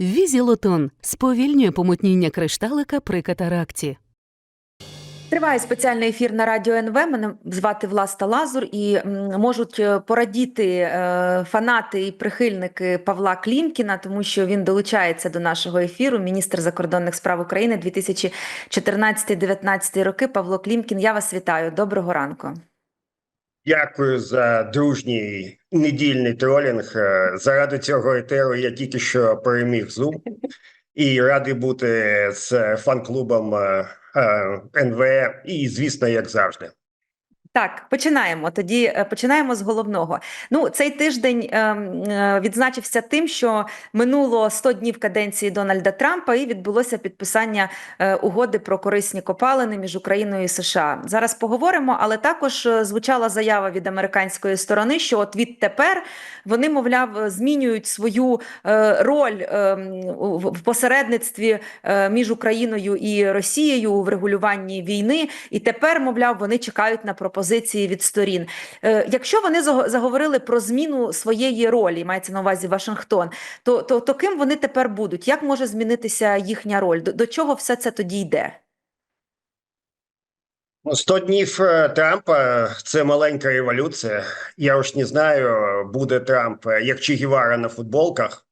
Візілотон сповільнює помутніння кришталика при катаракті. Триває спеціальний ефір на радіо НВ. Мене звати Власта Лазур, і можуть е, порадіти е, фанати і прихильники Павла Клімкіна, тому що він долучається до нашого ефіру. Міністр закордонних справ України 2014-2019 роки. Павло Клімкін. Я вас вітаю. Доброго ранку. Дякую за дружній недільний тролінг. Е, Заради цього етеру я тільки що переміг Zoom і радий бути з фан-клубом е, е, НВ. І, звісно, як завжди. Так, починаємо. Тоді е, починаємо з головного. Ну, цей тиждень ем, е, відзначився тим, що минуло 100 днів каденції Дональда Трампа, і відбулося підписання е, угоди про корисні копалини між Україною і США. Зараз поговоримо, але також е, звучала заява від американської сторони, що от відтепер вони, мовляв, е, змінюють свою е, роль у- в посередництві е, між Україною і Росією у врегулюванні війни, і тепер, мовляв, вони чекають на пропозиції від сторін. Е, Якщо вони заго- заговорили про зміну своєї ролі, мається на увазі Вашингтон, то, то, то ким вони тепер будуть? Як може змінитися їхня роль? До, до чого все це тоді йде? Ну, 100 днів е, Трампа це маленька революція. Я уж не знаю, буде Трамп е, як Че Гевара на футболках.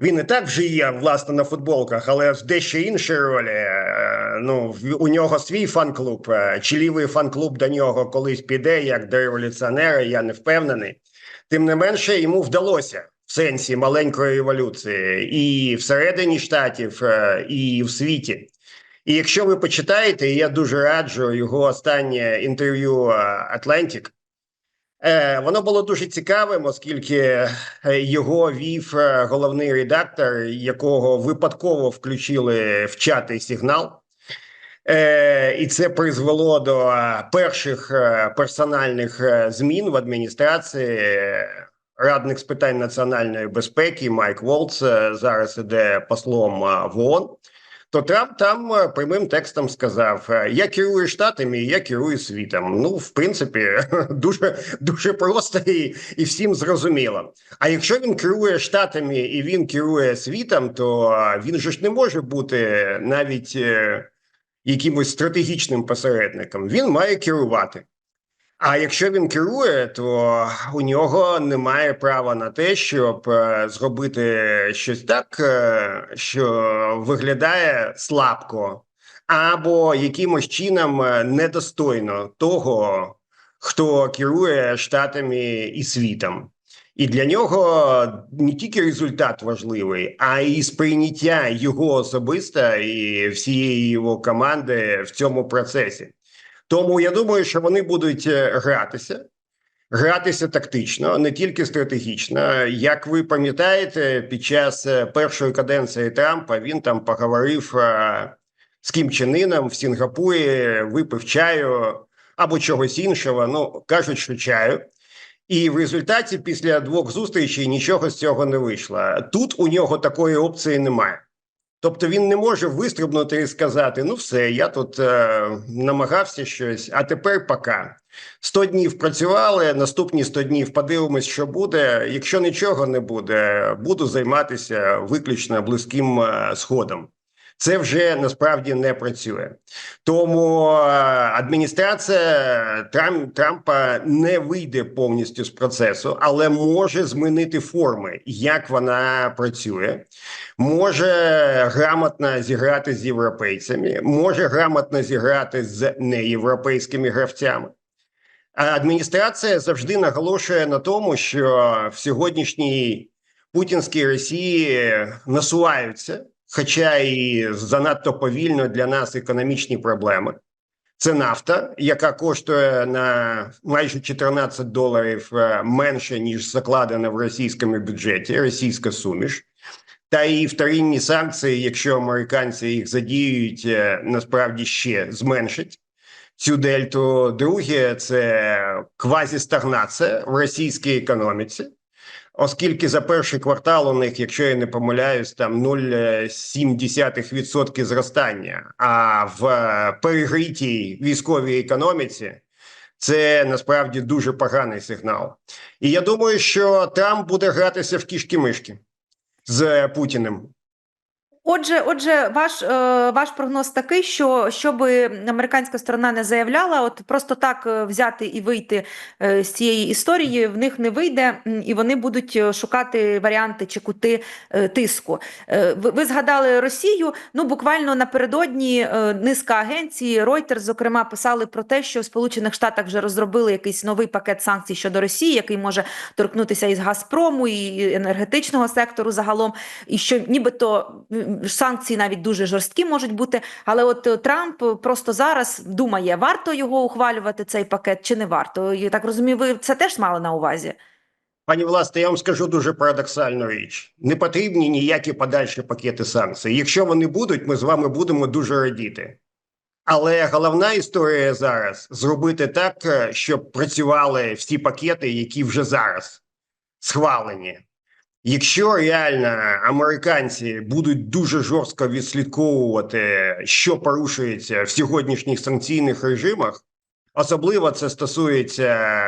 Він і так вже є власне на футболках, але в дещо іншій ролі. Е, Ну у нього свій фан-клуб. е, Чи лівий фан-клуб до нього колись піде, як до революціонера, я не впевнений. Тим не менше, йому вдалося в сенсі маленької революції і всередині штатів, е, і в світі. І якщо ви почитаєте, я дуже раджу його останнє інтерв'ю е, воно було дуже цікавим, оскільки е, його вів е, головний редактор, якого випадково включили в чатий сигнал. Е, і це призвело до е, перших е, персональних е, змін в адміністрації. Е, Радник з питань національної безпеки Майк Волц е, зараз іде послом е, в ООН то Трамп там е, прямим текстом сказав: е, Я керую штатами, я керую світом. Ну, в принципі, дуже дуже просто і, і всім зрозуміло. А якщо він керує штатами і він керує світом, то е, він же ж не може бути навіть якимось стратегічним посередником. Він має керувати. А якщо він керує, то у нього немає права на те, щоб е, зробити щось так, е, що виглядає слабко, або якимось чином е, недостойно того, хто керує штатами і світом. І для нього не тільки результат важливий, а й сприйняття його особисто і всієї його команди в цьому процесі. Тому я думаю, що вони будуть е, гратися, гратися тактично, не тільки стратегічно. Як ви пам'ятаєте, під час е, першої каденції Трампа він там поговорив е, з Кім Чен Іном в Сінгапурі, випив чаю або чогось іншого. Ну кажуть, що чаю. І в результаті після двох зустрічей нічого з цього не вийшло. Тут у нього такої опції немає. Тобто він не може вистрибнути і сказати: ну все, я тут е, намагався щось, а тепер пока. 100 днів працювали, наступні 100 днів подивимось, що буде. Якщо нічого не буде, буду займатися виключно близьким е, сходом. Це вже насправді не працює. Тому е, адміністрація Трам, Трампа не вийде повністю з процесу, але може змінити форми, як вона працює може грамотно зіграти з європейцями, може грамотно зіграти з неєвропейськими гравцями. А адміністрація завжди наголошує на тому, що в сьогоднішній путінській Росії насуваються, хоча і занадто повільно для нас економічні проблеми. Це нафта, яка коштує на майже 14 доларів е, менше ніж закладено в російському бюджеті, російська суміш. Та і вторинні санкції, якщо американці їх задіють, е, насправді ще зменшать цю дельту. Друге, це квазістагнація в російській економіці, оскільки за перший квартал у них, якщо я не помиляюсь, там 0,7% зростання. А в е, перегрітій військовій економіці це насправді дуже поганий сигнал. І я думаю, що Трамп буде гратися в кішки-мишки з Путіним. Отже, отже, ваш, е, ваш прогноз такий, що щоб американська сторона не заявляла, от просто так е, взяти і вийти е, з цієї історії, в них не вийде, і вони будуть шукати варіанти чи кути тиску. Ви, згадали Росію. Ну буквально напередодні низка агенцій, Reuters, зокрема, писали про те, що в Сполучених Штатах вже розробили якийсь новий пакет санкцій щодо Росії, який може торкнутися із Газпрому і енергетичного сектору загалом, і що нібито санкції навіть дуже жорсткі можуть бути. Але от е, Трамп просто зараз думає, варто його ухвалювати цей пакет чи не варто. Я так розумію, ви це теж мали на увазі. Пані власне, я вам скажу дуже парадоксальну річ: не потрібні ніякі подальші пакети санкцій. Якщо вони будуть, ми з вами будемо дуже радіти. Але головна історія зараз зробити так, е, щоб працювали всі пакети, які вже зараз схвалені. Якщо реально американці будуть дуже жорстко відслідковувати, що порушується в сьогоднішніх санкційних режимах, особливо це стосується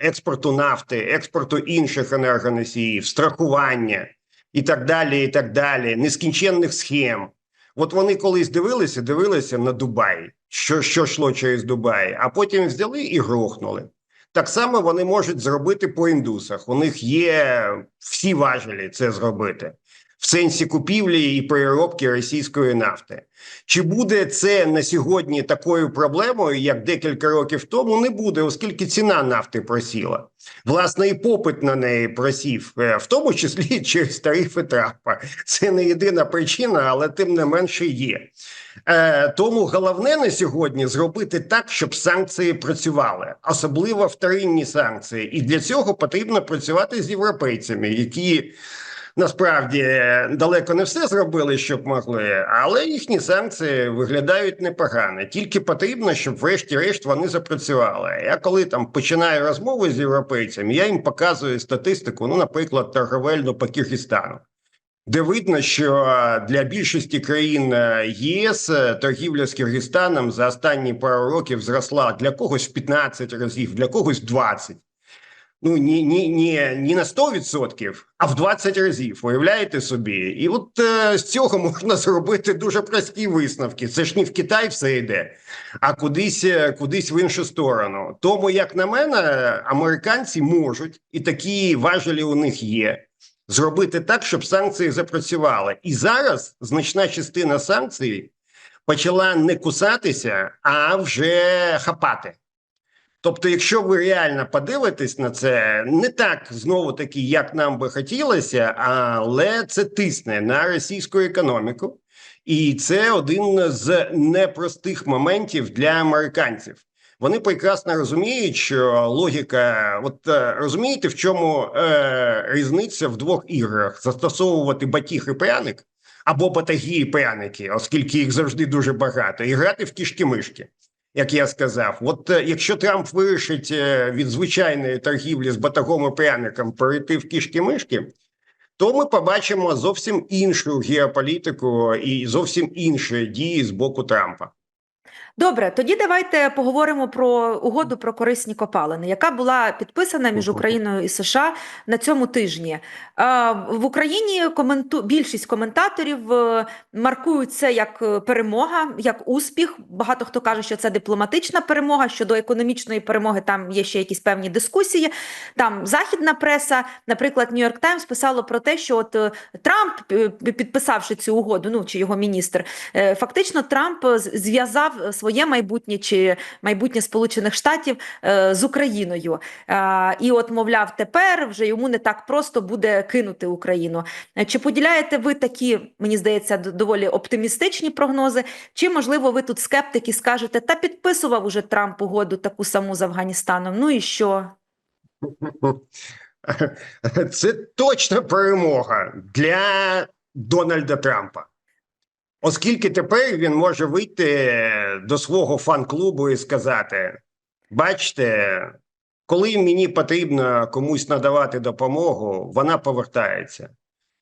експорту нафти, експорту інших енергоносіїв, страхування і так далі, і так далі, нескінченних схем. От вони колись дивилися, дивилися на Дубай, що, що йшло через Дубай, а потім взяли і грохнули. Так само вони можуть зробити по індусах. У них є всі важелі це зробити в сенсі купівлі і переробки російської нафти. Чи буде це на сьогодні такою проблемою, як декілька років тому? Не буде, оскільки ціна нафти просіла. Власне, і попит на неї просів, е, в тому числі через тарифи Трампа. Це не єдина причина, але тим не менше є. Е, тому головне на сьогодні зробити так, щоб санкції працювали, особливо вторинні санкції. І для цього потрібно працювати з європейцями, які насправді далеко не все зробили, щоб могли, але їхні санкції виглядають непогано. Тільки потрібно, щоб, врешті-решт, вони запрацювали. Я коли там починаю розмови з європейцями, я їм показую статистику, ну, наприклад, торговельну по Киргизстану. Де видно, що для більшості країн е, єС е, торгівля з Киргизстаном за останні пару років зросла для когось в 15 разів, для когось в 20. Ну ні, ні, ні, ні на 100%, а в 20 разів. Уявляєте собі? І от е, з цього можна зробити дуже прості висновки. Це ж не в Китай все йде, а кудись, е, кудись в іншу сторону. Тому, як на мене, американці можуть, і такі важелі у них є зробити так, щоб санкції запрацювали. І зараз значна частина санкцій почала не кусатися, а вже хапати. Тобто, якщо ви реально подивитесь на це, не так знову таки, як нам би хотілося, але це тисне на російську економіку, і це один з непростих моментів для американців. Вони прекрасно розуміють, що логіка, от е, розумієте, в чому е, різниця в двох іграх: застосовувати батіг і пряник або батаги і пряники, оскільки їх завжди дуже багато, і грати в кішки-мишки. Як я сказав, от е, якщо Трамп вирішить е, від звичайної торгівлі з батагом і пряником перейти в кішки-мишки, то ми побачимо зовсім іншу геополітику і зовсім інші дії з боку Трампа. Добре, тоді давайте поговоримо про угоду про корисні копалини, яка була підписана між Україною і США на цьому тижні. В Україні коменту... більшість коментаторів е, маркують це як е, перемога, як успіх. Багато хто каже, що це дипломатична перемога. Щодо економічної перемоги, там є ще якісь певні дискусії. Там західна преса, наприклад, Нью-Йорк Таймс писало про те, що от е, Трамп, підписавши цю угоду, ну чи його міністр, фактично Трамп з- зв'язав своє майбутнє чи майбутнє Сполучених Штатів е, з Україною. Е, І от, мовляв, тепер вже йому не так просто буде кинути Україну. Е, Чи поділяєте ви такі, мені здається, доволі оптимістичні прогнози? Чи можливо ви тут скептики скажете, та підписував уже Трамп угоду таку саму з Афганістаном? Ну і що? Це точно перемога для Дональда Трампа. Оскільки тепер він може вийти до свого фан-клубу і сказати: бачите, коли мені потрібно комусь надавати допомогу, вона повертається.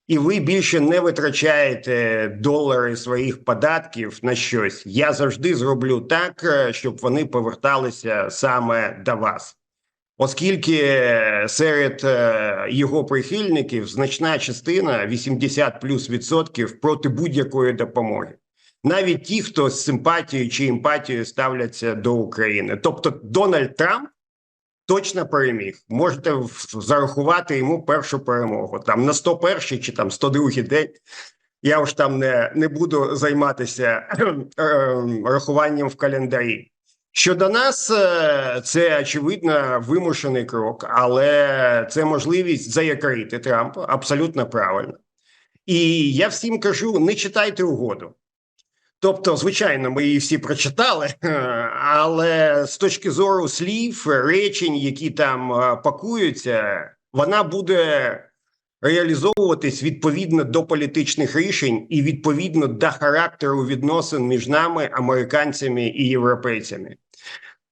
І ви більше не витрачаєте долари своїх податків на щось. Я завжди зроблю так, е, щоб вони поверталися саме до вас. Оскільки серед е, його прихильників значна частина 80 плюс відсотків проти будь-якої допомоги, навіть ті, хто з симпатією чи емпатією ставляться до України. Тобто Дональд Трамп точно переміг. Можете зарахувати йому першу перемогу там на 101 чи там 102 день. Я ж там не, не буду займатися е, рахуванням в календарі. Щодо нас, е, це очевидно вимушений крок, але це можливість заякорити Трампа абсолютно правильно. І я всім кажу: не читайте угоду. Тобто, звичайно, ми її всі прочитали, але з точки зору слів, речень, які там е, пакуються, вона буде реалізовуватись відповідно до політичних рішень і відповідно до характеру відносин між нами, американцями і європейцями.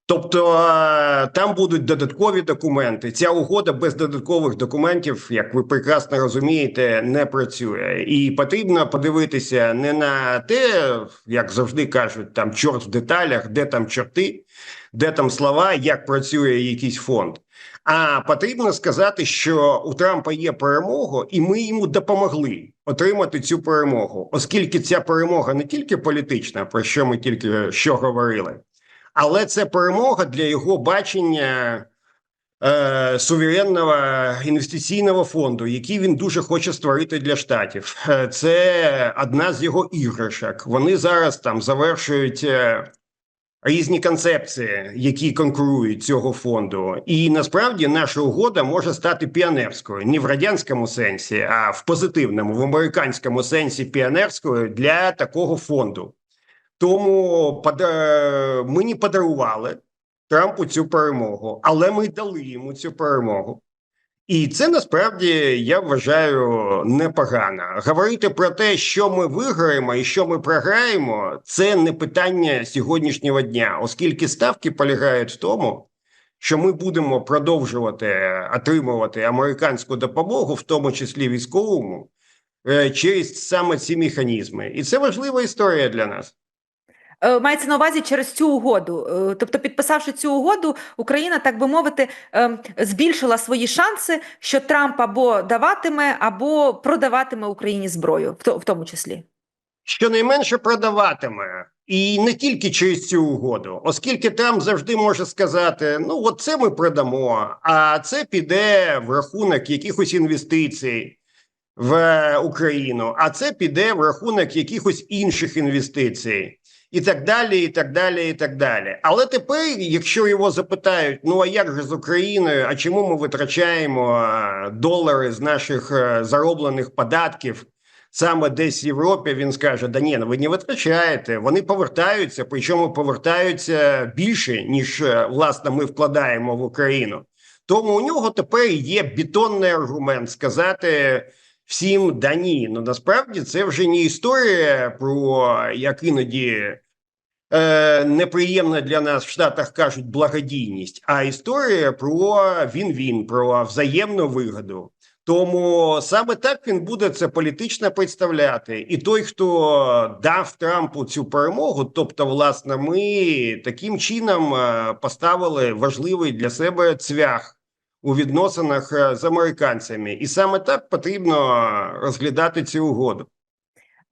Тобто е, там будуть додаткові документи. Ця угода без додаткових документів, як ви прекрасно розумієте, не працює. І потрібно подивитися не на те, як завжди кажуть, там чорт в деталях, де там чорти, де там слова, як працює якийсь фонд. А потрібно сказати, що у Трампа є перемога, і ми йому допомогли отримати цю перемогу, оскільки ця перемога не тільки політична, про що ми тільки що говорили, але це перемога для його бачення е, суверенного інвестиційного фонду, який він дуже хоче створити для штатів. Е, Це одна з його іграшок. Вони зараз там завершують. е, Різні концепції, які конкурують цього фонду, і насправді наша угода може стати піонерською не в радянському сенсі, а в позитивному, в американському сенсі піонерською для такого фонду. Тому ми не подарували Трампу цю перемогу, але ми дали йому цю перемогу. І це насправді я вважаю непогано. Говорити про те, що ми виграємо і що ми програємо, це не питання сьогоднішнього дня, оскільки ставки полягають в тому, що ми будемо продовжувати отримувати американську допомогу, в тому числі військовому, е, через саме ці механізми. І це важлива історія для нас. Е, Мається на увазі через цю угоду. Е, Тобто, підписавши цю угоду, Україна, так би мовити, ем, збільшила свої шанси, що Трамп або даватиме, або продаватиме Україні зброю, в тому числі. щонайменше продаватиме. І не тільки через цю угоду, оскільки Трамп завжди може сказати: ну, от це ми продамо, а це піде в рахунок якихось інвестицій в Україну, а це піде в рахунок якихось інших інвестицій. І так далі, і так далі, і так далі. Але тепер, якщо його запитають, ну а як же з Україною, а чому ми витрачаємо е, долари з наших е, зароблених податків саме десь в Європі, він скаже: да ні, ну ви не витрачаєте, вони повертаються, причому повертаються більше, ніж е, власне ми вкладаємо в Україну. Тому у нього тепер є бетонний аргумент сказати всім да ні. Ну насправді це вже не історія про як іноді. Е, неприємна для нас в Штатах кажуть благодійність, а історія про він-він, про взаємну вигоду. Тому саме так він буде це політично представляти. І той, хто дав Трампу цю перемогу, тобто, власне, ми таким чином е, поставили важливий для себе цвях у відносинах е, з американцями, і саме так потрібно розглядати цю угоду.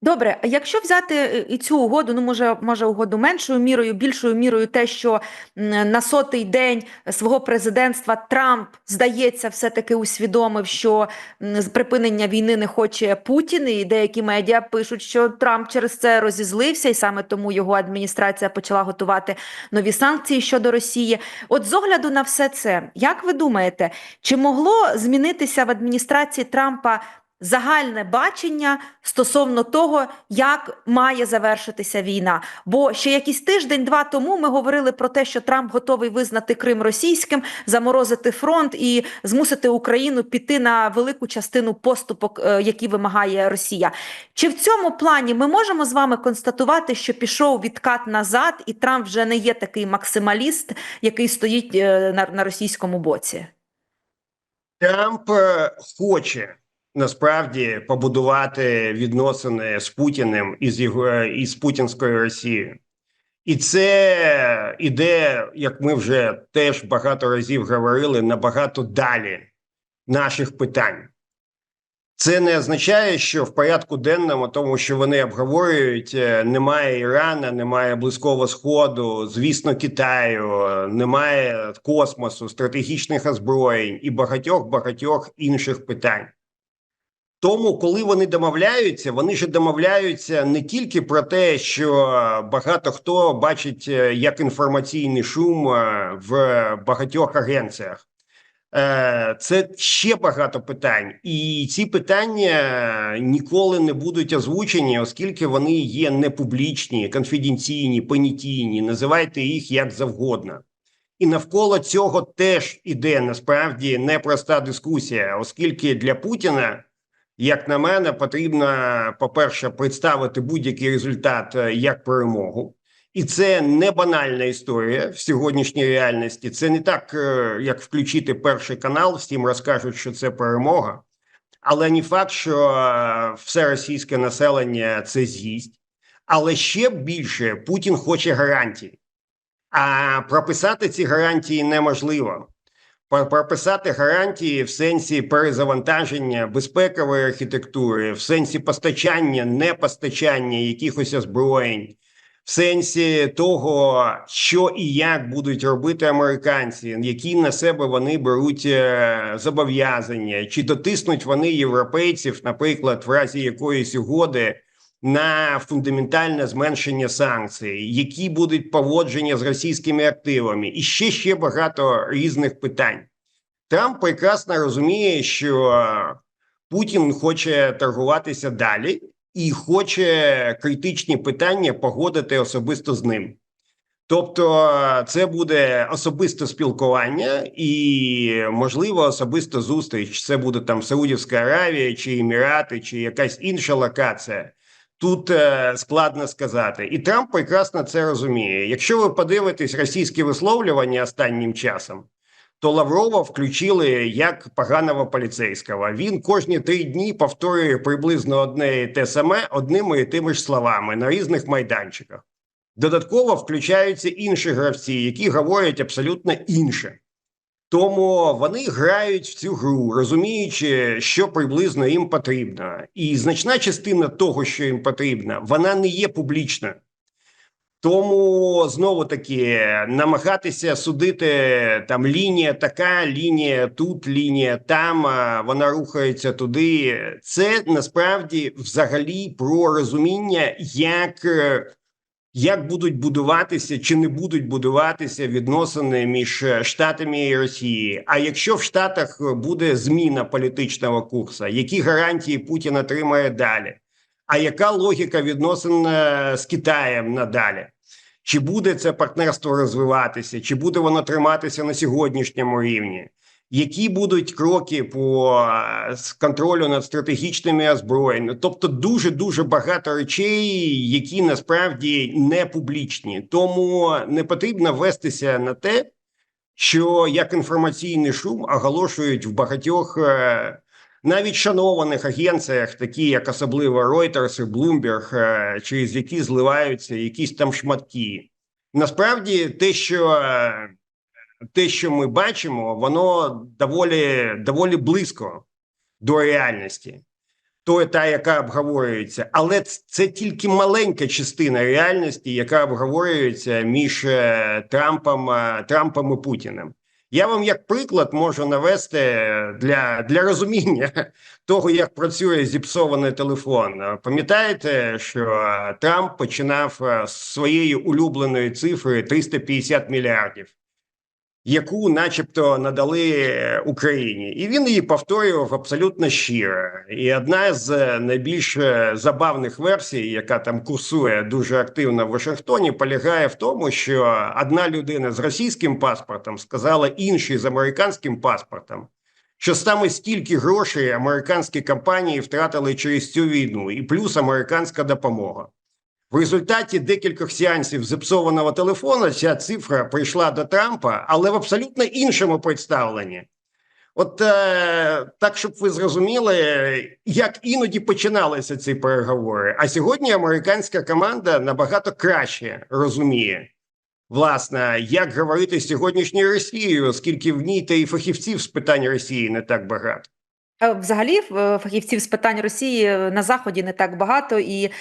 Добре, якщо взяти е, і цю угоду, ну може, може угоду меншою мірою, більшою мірою, те, що на сотий день свого президентства Трамп, здається, все-таки усвідомив, що з припинення війни не хоче Путін, і деякі медіа пишуть, що Трамп через це розізлився, і саме тому його адміністрація почала готувати нові санкції щодо Росії. От з огляду на все це, як ви думаєте, чи могло змінитися в адміністрації Трампа? Загальне бачення стосовно того, як має завершитися війна. Бо ще якийсь тиждень-два тому ми говорили про те, що Трамп готовий визнати Крим російським, заморозити фронт і змусити Україну піти на велику частину поступок, е, які вимагає Росія. Чи в цьому плані ми можемо з вами констатувати, що пішов відкат назад, і Трамп вже не є такий максималіст, який стоїть е, на, на російському боці? Трамп е, хоче насправді побудувати відносини з Путіним і з його і з путінською Росією. І це іде, як ми вже теж багато разів говорили, набагато далі наших питань. Це не означає, що в порядку денному, тому що вони обговорюють, е, немає Ірана, немає Близького Сходу, звісно, Китаю, немає космосу, стратегічних озброєнь і багатьох багатьох інших питань. Тому, коли вони домовляються, вони ж домовляються не тільки про те, що багато хто бачить е, як інформаційний шум е, в багатьох агенціях. Е, Це ще багато питань, і ці питання ніколи не будуть озвучені, оскільки вони є непублічні, конфіденційні, понятійні. Називайте їх як завгодно. І навколо цього теж іде насправді непроста дискусія, оскільки для Путіна, як на мене, потрібно, по-перше, представити будь-який результат е, як перемогу. І це не банальна історія в сьогоднішній реальності. Це не так, е, як включити перший канал, всім розкажуть, що це перемога, але не факт, що е, все російське населення це з'їсть. Але ще більше Путін хоче гарантій. А прописати ці гарантії неможливо. Про- Прописати гарантії в сенсі перезавантаження безпекової архітектури, в сенсі постачання, непостачання якихось озброєнь, в сенсі того, що і як будуть робити американці, які на себе вони беруть е, зобов'язання, чи дотиснуть вони європейців, наприклад, в разі якоїсь угоди на фундаментальне зменшення санкцій, які будуть поводження з російськими активами, і ще ще багато різних питань. Трамп прекрасно розуміє, що Путін хоче торгуватися далі і хоче критичні питання погодити особисто з ним. Тобто, це буде особисте спілкування і, можливо, особиста зустріч. Це буде там Саудівська Аравія, чи Емірати, чи якась інша локація. Тут е, складно сказати, і Трамп прекрасно це розуміє. Якщо ви подивитесь російські висловлювання останнім часом, то Лаврова включили як поганого поліцейського. Він кожні три дні повторює приблизно одне і те саме одними і тими ж словами на різних майданчиках. Додатково включаються інші гравці, які говорять абсолютно інше. Тому вони грають в цю гру, розуміючи, що приблизно їм потрібно. І значна частина того, що їм потрібно, вона не є публічною. Тому знову таки намагатися судити там лінія така, лінія тут, лінія там, вона рухається туди. Це насправді взагалі про розуміння, як, е, як будуть будуватися чи не будуть будуватися відносини між е, Штатами і Росією. А якщо в Штатах буде зміна політичного курсу, які гарантії Путін отримає далі? А яка логіка відносин е, з Китаєм надалі? Чи буде це партнерство розвиватися, чи буде воно триматися на сьогоднішньому рівні? Які будуть кроки по е, контролю над стратегічними озброєннями? Тобто дуже дуже багато речей, які насправді не публічні. Тому не потрібно вестися на те, що як інформаційний шум оголошують в багатьох е, навіть шанованих агенціях, такі як особливо Reuters і Bloomberg, е, через які зливаються якісь там шматки. Насправді, те, що те, що ми бачимо, воно доволі, доволі близько до реальності. То та, яка обговорюється, але це тільки маленька частина реальності, яка обговорюється між е, Трампом, е, Трампом і Путіним. Я вам як приклад можу навести для, для розуміння того, як працює зіпсований телефон. Е, Пам'ятаєте, що е, Трамп починав е, з своєї улюбленої цифри 350 мільярдів, яку, начебто, надали е, Україні, і він її повторював абсолютно щиро. І одна з е, найбільш е, забавних версій, яка там курсує дуже активно в Вашингтоні, полягає в тому, що одна людина з російським паспортом сказала іншій з американським паспортом. Що саме стільки грошей американські компанії втратили через цю війну, і плюс американська допомога. В результаті декількох сеансів зіпсованого телефона ця цифра прийшла до Трампа, але в абсолютно іншому представленні. От е, так, щоб ви зрозуміли, як іноді починалися ці переговори. А сьогодні американська команда набагато краще розуміє, власне, як говорити з сьогоднішньою Росією, оскільки в ній та і фахівців з питань Росії не так багато. Е, Взагалі, е, фахівців з питань Росії е, на Заході не так багато, і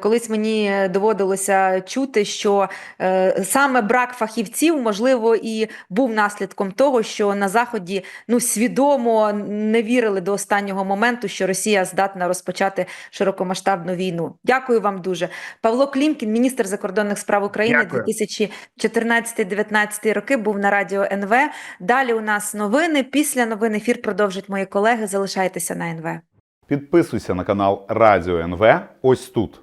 колись мені доводилося чути, що саме брак фахівців, можливо, і був наслідком того, що на Заході ну, свідомо не вірили до останнього моменту, що Росія здатна розпочати широкомасштабну війну. Дякую вам дуже. Павло Клімкін, міністр закордонних справ України Дякую. 2014-2019 роки, був на радіо НВ. Далі у нас новини. Після новин ефір продовжать мої колеги. Залишайтеся на НВ. Підписуйся на канал Радіо НВ ось тут.